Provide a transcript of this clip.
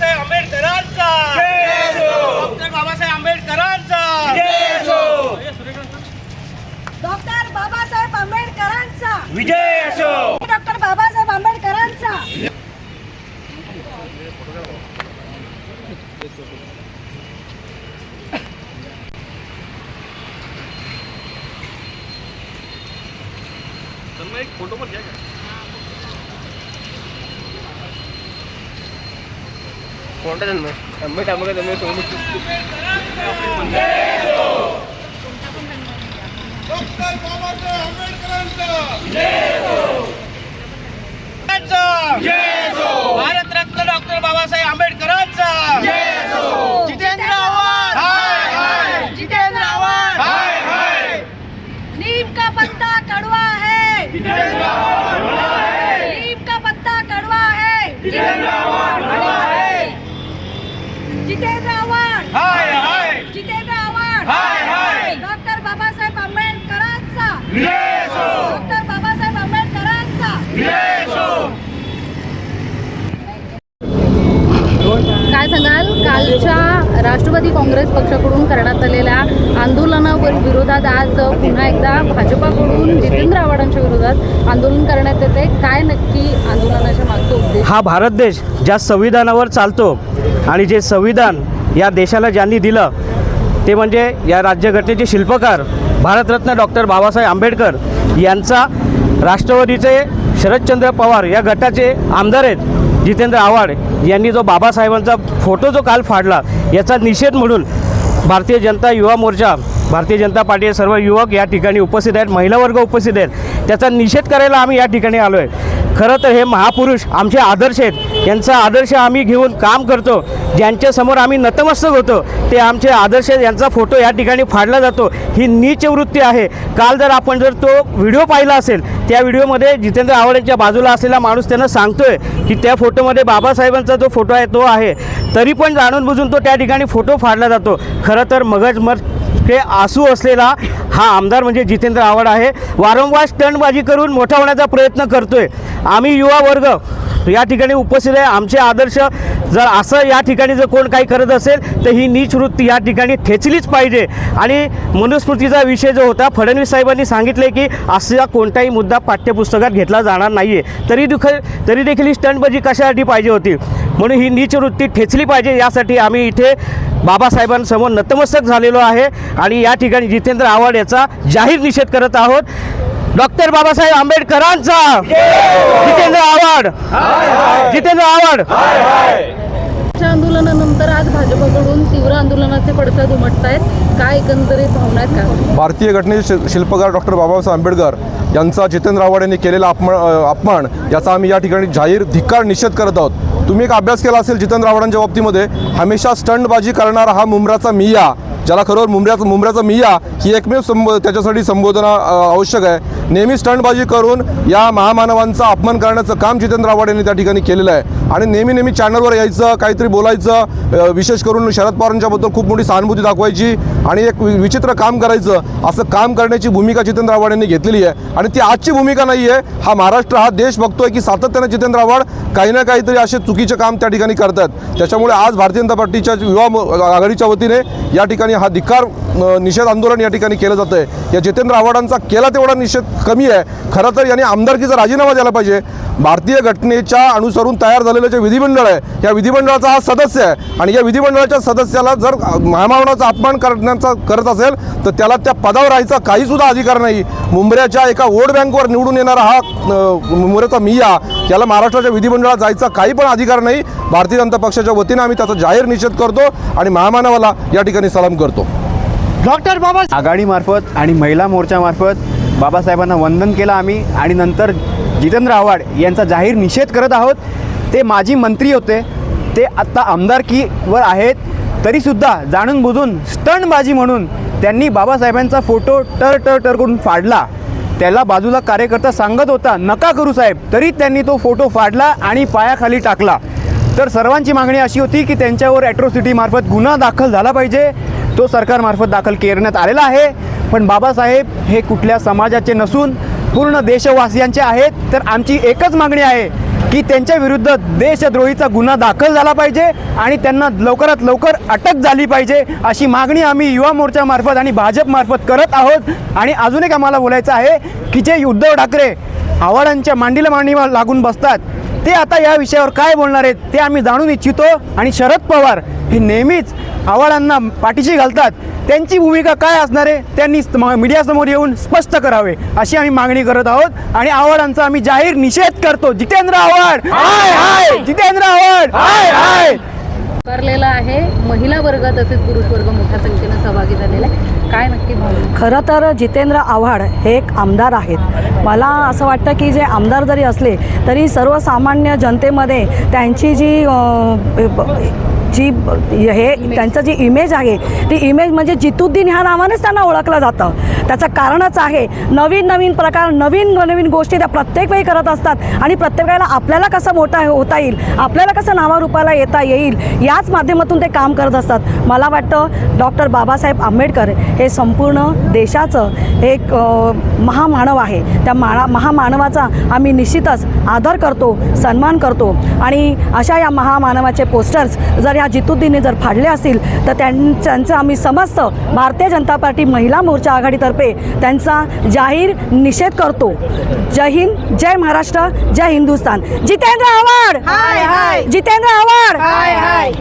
बाबासाहेब आंबेडकरांचा. डॉक्टर बाबासाहेब आंबेडकरांचा. डॉक्टर बाबासाहेब आंबेडकरांचा. विजय असो. डॉक्टर बाबासाहेब आंबेडकरांचा. डॉक्टर बाबासाहेब आंबेडकरांचा भारतरत्न डॉक्टर बाबासाहेब आंबेडकरांचा जितेंद्र आव्हाड जितेंद्र आव्हाड नीम का पत्ता कड़वा है नीम का पत्ता कड़वा है जितेंद्र आव्हाड हाय हाय. जितेंद्र आव्हाड. हाय, हाय. डॉक्टर बाबासाहेब आंबेडकरांचा. डॉक्टर बाबासाहेब आंबेडकरांचा. काय सांगाल? कालच्या राष्ट्रवादी काँग्रेस पक्षाकडून करण्यात आलेल्या आंदोलनावर विरोधात आज पुन्हा एकदा भाजपाकडून जितेंद्र आव्हाडांच्या विरोधात आंदोलन करण्यात येते. काय नक्की आंदोलनाच्या मागचा उद्देश? हा भारत देश ज्या संविधानावर चालतो आणि जे संविधान या देशाला ज्यांनी दिलं ते म्हणजे या राज्यघटनेचे शिल्पकार भारतरत्न डॉक्टर बाबासाहेब आंबेडकर यांचा राष्ट्रवादीचे शरदचंद्र पवार या गटाचे आमदार आहेत जितेंद्र आव्हाड यांनी जो बाबासाहेबांचा फोटो जो काल फाडला याचा निषेध म्हणून भारतीय जनता युवा मोर्चा भारतीय जनता पार्टीचे सर्व युवक या ठिकाणी उपस्थित आहेत महिला वर्ग उपस्थित आहेत. त्याचा निषेध करायला आम्ही या ठिकाणी आलो आहे खरं तर हे महापुरुष आमचे आदर्श आहेत. यांचा आदर्श आम्ही घेऊन काम करतो. ज्यांच्यासमोर आम्ही नतमस्तक होतो ते आमचे आदर्श यांचा फोटो या ठिकाणी फाडला जातो. ही नीच वृत्ती आहे. काल जर आपण जर तो व्हिडिओ पाहिला असेल त्या व्हिडिओमध्ये जितेंद्र आव्हाड यांच्या बाजूला असलेला माणूस त्यांना सांगतोय की त्या फोटोमध्ये बाबासाहेबांचा जो फोटो आहे तो आहे. तरी पण जाणून बुजून तो त्या ठिकाणी फोटो फाडला जातो. खरं तर मगजमर हे आसू असलेला हा आमदार म्हणजे जितेंद्र आव्हाड आहे. वारंवार स्टंटबाजी करून मोठा होण्याचा प्रयत्न करतोय. आम्ही युवा वर्ग या ठिकाणी उपस्थित आहे. आमचे आदर्श जर असं या ठिकाणी जर कोण काही करत असेल तर ही नीच वृत्ती या ठिकाणी ठेचलीच पाहिजे. आणि मनुस्मृतीचा विषय जो होता फडणवीस साहेबांनी सांगितले की असा कोणताही मुद्दा पाठ्यपुस्तकात घेतला जाणार नाही आहे तरी दुख तरी देखील ही स्टंटबाजी कशासाठी पाहिजे होती? म्हणून ही नीच वृत्ती ठेचली पाहिजे. यासाठी आम्ही इथे बाबासाहेबांसमोर नतमस्तक झालेलो आहे आणि या ठिकाणी जितेंद्र आव्हाड याचा जाहीर निषेध करत आहोत. डॉक्टर बाबासाहेब आंबेडकरांचा. जितेंद्र आव्हाड. जितेंद्र आव्हाड. आंदोलनानंतर आज भाजपकडून तीव्र आंदोलनाचे पडसाद उमटत आहेत काय एकंदरीत भावना आहेत भारतीय घटनेचे शिल्पकार डॉक्टर बाबासाहेब आंबेडकर यांचा जितेंद्र आव्हाड यांनी केलेला अपमान अपमान याचा आम्ही या ठिकाणी जाहीर धिक्कार निषेध करत आहोत. तुम्ही एक अभ्यास केला असेल जितेंद्र आव्हाडांच्या बाबतीमध्ये हमेशा स्टंटबाजी करणारा हा मुंब्राचा मिया ज्याला खरोखर मुंबऱ्याचं मुंबऱ्याचा मिया ही एकमेव संबो त्याच्यासाठी संबोधना आवश्यक आहे. नेहमी स्टंटबाजी करून या महामानवांचा अपमान करण्याचं काम जितेंद्र आव्हाड यांनी त्या ठिकाणी केलेलं आहे. आणि नेहमी नेहमी चॅनलवर यायचं काहीतरी बोलायचं विशेष करून शरद पवारांच्याबद्दल खूप मोठी सहानुभूती दाखवायची आणि एक वि- विचित्र काम करायचं असं काम करण्याची भूमिका जितेंद्र आव्हाड यांनी घेतलेली आहे. आणि ती आजची भूमिका नाही आहे हा महाराष्ट्र हा देश बघतोय की सातत्याने जितेंद्र आव्हाड काही ना काहीतरी असे चुकीचे काम त्या ठिकाणी करतात. त्याच्यामुळे आज भारतीय जनता पार्टीच्या युवा आघाडीच्या वतीने या ठिकाणी हा धिक्कार निषेध आंदोलन या ठिकाणी केलं जातं आहे या जितेंद्र आव्हाडांचा केला तेवढा निषेध कमी आहे. खरं तर यांनी आमदारकीचा राजीनामा द्यायला पाहिजे. भारतीय घटनेच्या अनुसरून तयार झालेलं जे विधिमंडळ आहे या विधिमंडळाचा हा सदस्य आहे. आणि या विधिमंडळाच्या सदस्याला जर महामानवाचा अपमान करण्याचा करत असेल तर त्याला त्या पदावर राहायचा काही सुद्धा अधिकार नाही. मुंबऱ्याच्या एका वोट बँकवर निवडून येणारा हा मुंबऱ्याचा मिया याला महाराष्ट्राच्या विधिमंडळात जायचा काही पण अधिकार नाही. भारतीय जनता पक्षाच्या वतीने आम्ही त्याचा जाहीर निषेध करतो आणि महामानवाला या ठिकाणी सलाम करतो. डॉक्टर बाबा आघाडीमार्फत आणि महिला मोर्चामार्फत बाबासाहेबांना वंदन केलं आम्ही आणि नंतर जितेंद्र आव्हाड यांचा जाहीर निषेध करत आहोत. ते माजी मंत्री होते. ते आत्ता आमदारकीवर आहेत. तरीसुद्धा जाणून बुजून स्टंटबाजी म्हणून त्यांनी बाबासाहेबांचा फोटो टर टर टर करून फाडला. त्याला बाजूला कार्यकर्ता सांगत होता नका करू साहेब. तरी त्यांनी तो फोटो फाडला आणि पायाखाली टाकला. तर सर्वांची मागणी अशी होती की त्यांच्यावर ॲट्रोसिटीमार्फत गुन्हा दाखल झाला पाहिजे. तो सरकारमार्फत दाखल करण्यात आलेला आहे. पण बाबासाहेब हे कुठल्या समाजाचे नसून पूर्ण देशवासियांचे आहेत. तर आमची एकच मागणी आहे की त्यांच्या विरुद्ध देशद्रोहीचा गुन्हा दाखल झाला पाहिजे आणि त्यांना लवकरात लवकर अटक झाली पाहिजे अशी मागणी आम्ही युवा मोर्चामार्फत आणि भाजपमार्फत करत आहोत. आणि अजून एक आम्हाला बोलायचं आहे की जे उद्धव ठाकरे आव्हाडांच्या मांडीला मांडीला लागून बसतात ते आता या विषयावर काय बोलणार आहेत ते आम्ही जाणून इच्छितो. आणि शरद पवार हे नेहमीच आव्हाडांना पाठीशी घालतात. त्यांची भूमिका काय असणार आहे? त्यांनी मीडियासमोर येऊन स्पष्ट करावे अशी आम्ही मागणी करत आहोत. आणि आव्हाडांचा आम्ही जाहीर निषेध करतो. जितेंद्र आव्हाड! हाय हाय! जितेंद्र आव्हाड! हाय पुकारलेला आहे. महिला वर्ग तसेच पुरुष वर्ग मोठ्या संख्येनं सहभागी झालेला आहे काय नक्की खरं तर जितेंद्र आव्हाड हे एक आमदार आहेत. मला असं वाटतं की जे आमदार जरी असले तरी सर्वसामान्य जनतेमध्ये त्यांची जी जी हे त्यांचं जी इमेज आहे ती इमेज म्हणजे जितुद्दीन ह्या नावानेच त्यांना ओळखलं जातं. त्याचं कारणच आहे नवीन नवीन प्रकार नवीन नवीन गोष्टी त्या प्रत्येक वेळी करत असतात आणि प्रत्येक वेळेला आपल्याला कसं मोठा होता येईल आपल्याला कसं नावारूपाला येता येईल याच माध्यमातून ते काम करत असतात. मला वाटतं डॉक्टर बाबासाहेब आंबेडकर हे संपूर्ण देशाचं एक महामानव आहे. त्या माणा महामानवाचा आम्ही निश्चितच आदर करतो सन्मान करतो आणि अशा या महामानवाचे पोस्टर्स जर ह्या जितुद्दीनने जर फाडले असतील तर त्यां त्यांचं आम्ही समस्त भारतीय जनता पार्टी महिला मोर्चा आघाडीतर्फे त्यांचा जाहीर निषेध करतो. जय हिंद जय महाराष्ट्र जय हिंदुस्तान जितेंद्र आव्हाड! हाय, हाय. जितेंद्र आव्हाड! हाय हाय.